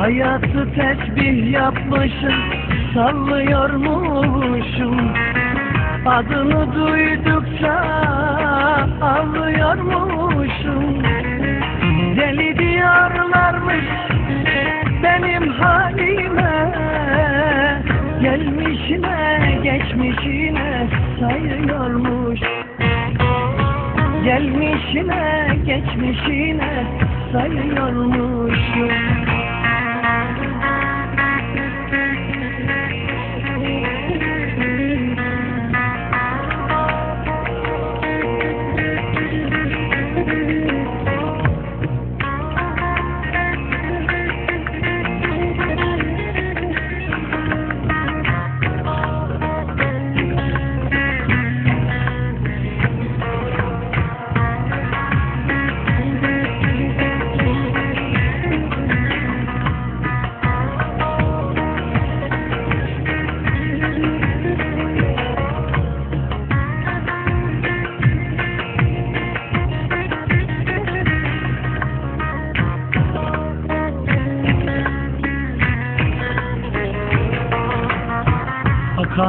Hayatı tesbih yapmışım Sallıyormuşum. Adını duydukça ağlıyormuşum. Deli diyorlarmış benim halime. Gelmişine geçmişine sayıyormuş. Gelmişine geçmişine sayıyormuş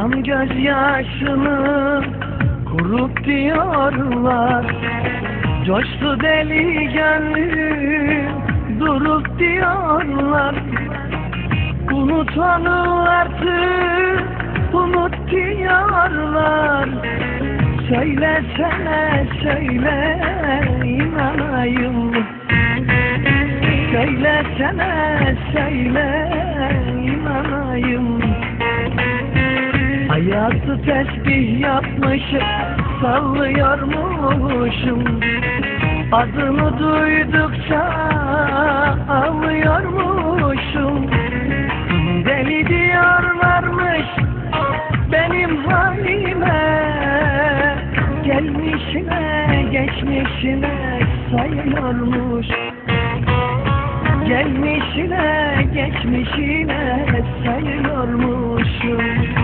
Akan gözyaşını kurup diyorlar. Coştu deli gönlüm durup diyorlar. Unut artık unut diyorlar. Söylesene söyle inanayım. Söylesene söyle inanayım Hayatı tesbih yapmışım Sallıyormuşum Adını duydukça ağlıyormuşum Deli diyorlarmış benim halime Gelmişine geçmişine sayıyormuş Gelmişine geçmişine sayıyormuşum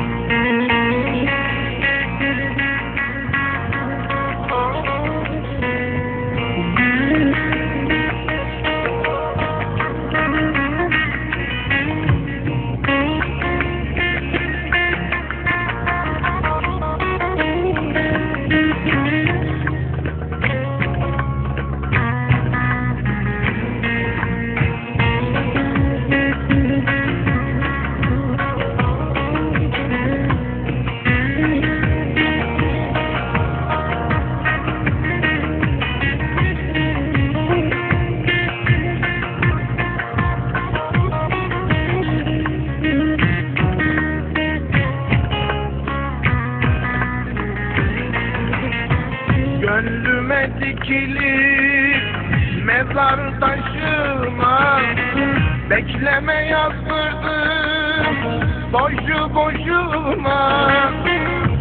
dikilip mezar taşıma. Bekleme yazdırdım boşu boşuna.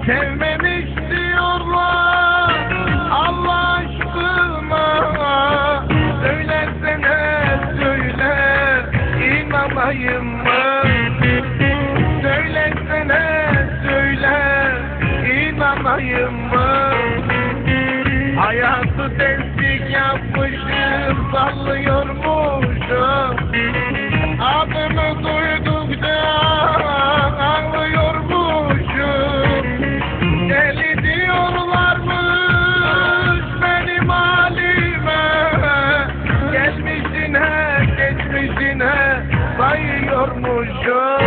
Sevmemiş diyorlar Allah aşkına. Söylesene söyle inanayım mı? Söylesene söyle inanayım mı sallıyormuşum Adını duydukça ağlıyormuşum Deli diyorlarmış benim halime. Gelmişine geçmişine sayıyormuşum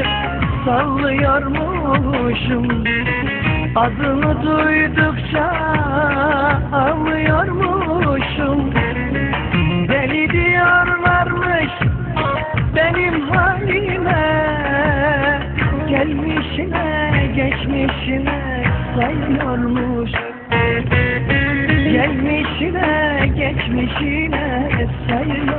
yapmışım Sallıyormuşum Adını duydukça ağlıyormuşum Deli diyorlarmış benim halime Gelmişine geçmişine sayıyormuş. Gelmişine geçmişine sayıyormuşum